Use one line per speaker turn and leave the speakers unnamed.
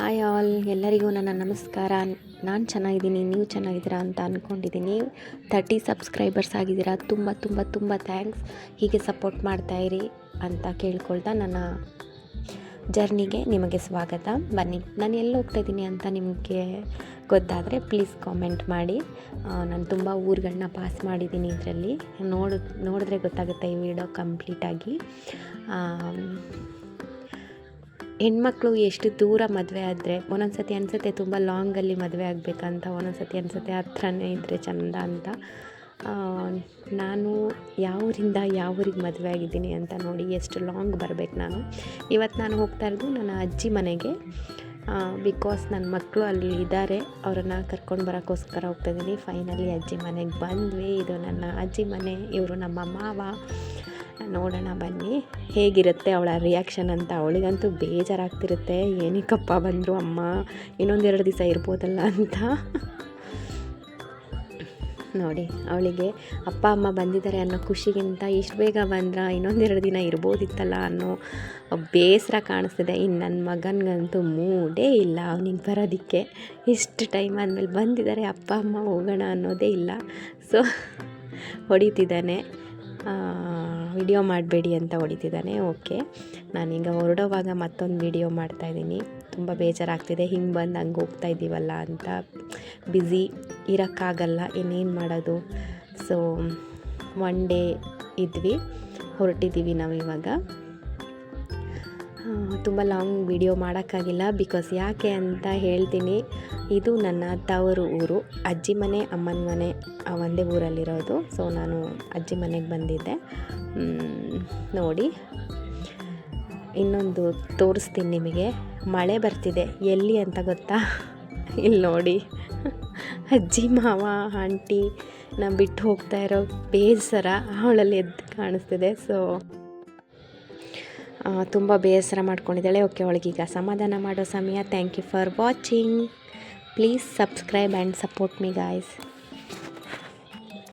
Hi all ಎಲ್ಲರಿಗೂ ನನ್ನ ನಮಸ್ಕಾರ. ನಾನು ಚೆನ್ನಾಗಿದ್ದೀನಿ, ನೀವು ಚೆನ್ನಾಗಿದ್ದೀರಾ ಅಂತ ಅಂದ್ಕೊಂಡಿದ್ದೀನಿ ತರ್ಟಿ ಸಬ್ಸ್ಕ್ರೈಬರ್ಸ್ ಆಗಿದ್ದೀರಾ, ತುಂಬ ತುಂಬ ತುಂಬ ಥ್ಯಾಂಕ್ಸ್ ಹೀಗೆ ಸಪೋರ್ಟ್ ಮಾಡ್ತಾಯಿರಿ ಅಂತ ಕೇಳ್ಕೊಳ್ತಾ ನನ್ನ ಜರ್ನಿಗೆ ನಿಮಗೆ ಸ್ವಾಗತ. ಬನ್ನಿ, ನಾನು ಎಲ್ಲಿ ಹೋಗ್ತಾ ಇದ್ದೀನಿ ಅಂತ ನಿಮಗೆ ಗೊತ್ತಾದರೆ ಪ್ಲೀಸ್ ಕಾಮೆಂಟ್ ಮಾಡಿ. ನಾನು ತುಂಬ ಊರುಗಳನ್ನ ಪಾಸ್ ಮಾಡಿದ್ದೀನಿ ಇದರಲ್ಲಿ. ನೋಡ್, ನೋಡಿದ್ರೆ ಗೊತ್ತಾಗುತ್ತೆ ಈ ವಿಡಿಯೋ ಕಂಪ್ಲೀಟಾಗಿ ಹೆಣ್ಮಕ್ಳು ಎಷ್ಟು ದೂರ ಮದುವೆ ಆದರೆ ಒಂದೊಂದು ಸತಿ ಅನಿಸುತ್ತೆ ತುಂಬ ಲಾಂಗಲ್ಲಿ ಮದುವೆ ಆಗಬೇಕಂತ ಒಂದೊಂದು ಸತಿ ಅನಿಸುತ್ತೆ ಹತ್ರನೇ ಇದ್ದರೆ ಚಂದ ಅಂತ. ನಾನು ಯಾವ ಊರಿಂದ ಯಾವ ಊರಿಗೆ ಮದುವೆ ಆಗಿದ್ದೀನಿ ಅಂತ ನೋಡಿ ಎಷ್ಟು ಲಾಂಗ್ ಬರಬೇಕು ನಾನು. ಇವತ್ತು ನಾನು ಹೋಗ್ತಾ ಇರೋದು ನನ್ನ ಅಜ್ಜಿ ಮನೆಗೆ. ಬಿಕಾಸ್ ನನ್ನ ಮಕ್ಕಳು ಅಲ್ಲಿ ಇದ್ದಾರೆ ಅವರನ್ನು ಕರ್ಕೊಂಡು ಬರೋಕ್ಕೋಸ್ಕರ ಹೋಗ್ತಾ ಇದ್ದೀನಿ ಫೈನಲಿ ಅಜ್ಜಿ ಮನೆಗೆ ಬಂದ್ವಿ. ಇದು ನನ್ನ ಅಜ್ಜಿ ಮನೆ, ಇವರು ನಮ್ಮ ಮಾವ. ನೋಡೋಣ ಬನ್ನಿ. ಹೇಗಿರುತ್ತೆ ಅವಳ ರಿಯಾಕ್ಷನ್ ಅಂತ. ಅವಳಿಗಂತೂ ಬೇಜಾರಾಗ್ತಿರುತ್ತೆ. ಏನಕ್ಕಪ್ಪ ಬಂದರು ಅಮ್ಮ? ಇನ್ನೊಂದೆರಡು ದಿವಸ ಇರ್ಬೋದಲ್ಲ ಅಂತ. ನೋಡಿ, ಅವಳಿಗೆ ಅಪ್ಪ, ಅಮ್ಮ ಬಂದಿದ್ದಾರೆ ಅನ್ನೋ ಖುಷಿಗಿಂತ ಇಷ್ಟು ಬೇಗ ಬಂದ್ರ? ಇನ್ನೊಂದೆರಡು ದಿನ ಇರ್ಬೋದಿತ್ತಲ್ಲ ಅನ್ನೋ ಬೇಸರ ಕಾಣಿಸ್ತಿದೆ. ಇನ್ನು ನನ್ನ ಮಗನಿಗಂತೂ ಮೂಡೇ ಇಲ್ಲ ಅವನಿಗೆ ಬರೋದಕ್ಕೆ. ಇಷ್ಟು ಟೈಮ್ ಆದಮೇಲೆ ಬಂದಿದ್ದಾರೆ ಅಪ್ಪ, ಅಮ್ಮ ಹೋಗೋಣ ಅನ್ನೋದೇ ಇಲ್ಲ. ಸೊ ಹೊಡಿತಿದ್ದಾನೆ. ವಿಡಿಯೋ ಮಾಡಬೇಡಿ ಅಂತ ಹೊಡಿತಿದ್ದಾನೆ. ಓಕೆ. ನಾನೀಗ ಹೊರಡೋವಾಗ ಮತ್ತೊಂದು ವಿಡಿಯೋ ಮಾಡ್ತಾಯಿದ್ದೀನಿ ತುಂಬ ಬೇಜಾರಾಗ್ತಿದೆ. ಹಿಂಗೆ ಬಂದು ಹಂಗೆ ಹೋಗ್ತಾ ಇದ್ದೀವಲ್ಲ ಅಂತ. ಬ್ಯುಸಿ ಇರೋಕ್ಕಾಗಲ್ಲ. ಇನ್ನೇನು ಮಾಡೋದು? ಸೊ ಒನ್ ಡೇ ಇದ್ವಿ. ಹೊರಟಿದ್ದೀವಿ ನಾವು ಇವಾಗ ತುಂಬ ಲಾಂಗ್ ವಿಡಿಯೋ ಮಾಡೋಕ್ಕಾಗಿಲ್ಲ ಬಿಕಾಸ್ ಯಾಕೆ ಅಂತ ಹೇಳ್ತೀನಿ. ಇದು ನನ್ನ ತವರು ಊರು. ಅಜ್ಜಿ ಮನೆ, ಅಮ್ಮನ ಮನೆ ಒಂದೇ ಊರಲ್ಲಿರೋದು. ಸೊ ನಾನು ಅಜ್ಜಿ ಮನೆಗೆ ಬಂದಿದ್ದೆ. ನೋಡಿ. ಇನ್ನೊಂದು ತೋರಿಸ್ತೀನಿ ನಿಮಗೆ. ಮಳೆ ಬರ್ತಿದೆ. ಎಲ್ಲಿ ಅಂತ ಗೊತ್ತಾ? ಇಲ್ಲಿ ನೋಡಿ. ಅಜ್ಜಿ, ಮಾವ, ಆಂಟಿ, ನಾನು ಬಿಟ್ಟು ಹೋಗ್ತಾ ಇರೋ ಬೇಸರ ಅವಳಲ್ಲಿ ಎದ್ದು ಕಾಣಿಸ್ತಿದೆ. ಸೊ ತುಂಬ ಬೇಸರ ಮಾಡ್ಕೊಂಡಿದ್ದಾಳೆ. ಓಕೆ ಅವಳಿಗೀಗ ಸಮಾಧಾನ ಮಾಡೋ ಸಮಯ. Thank you for watching please subscribe and support me guys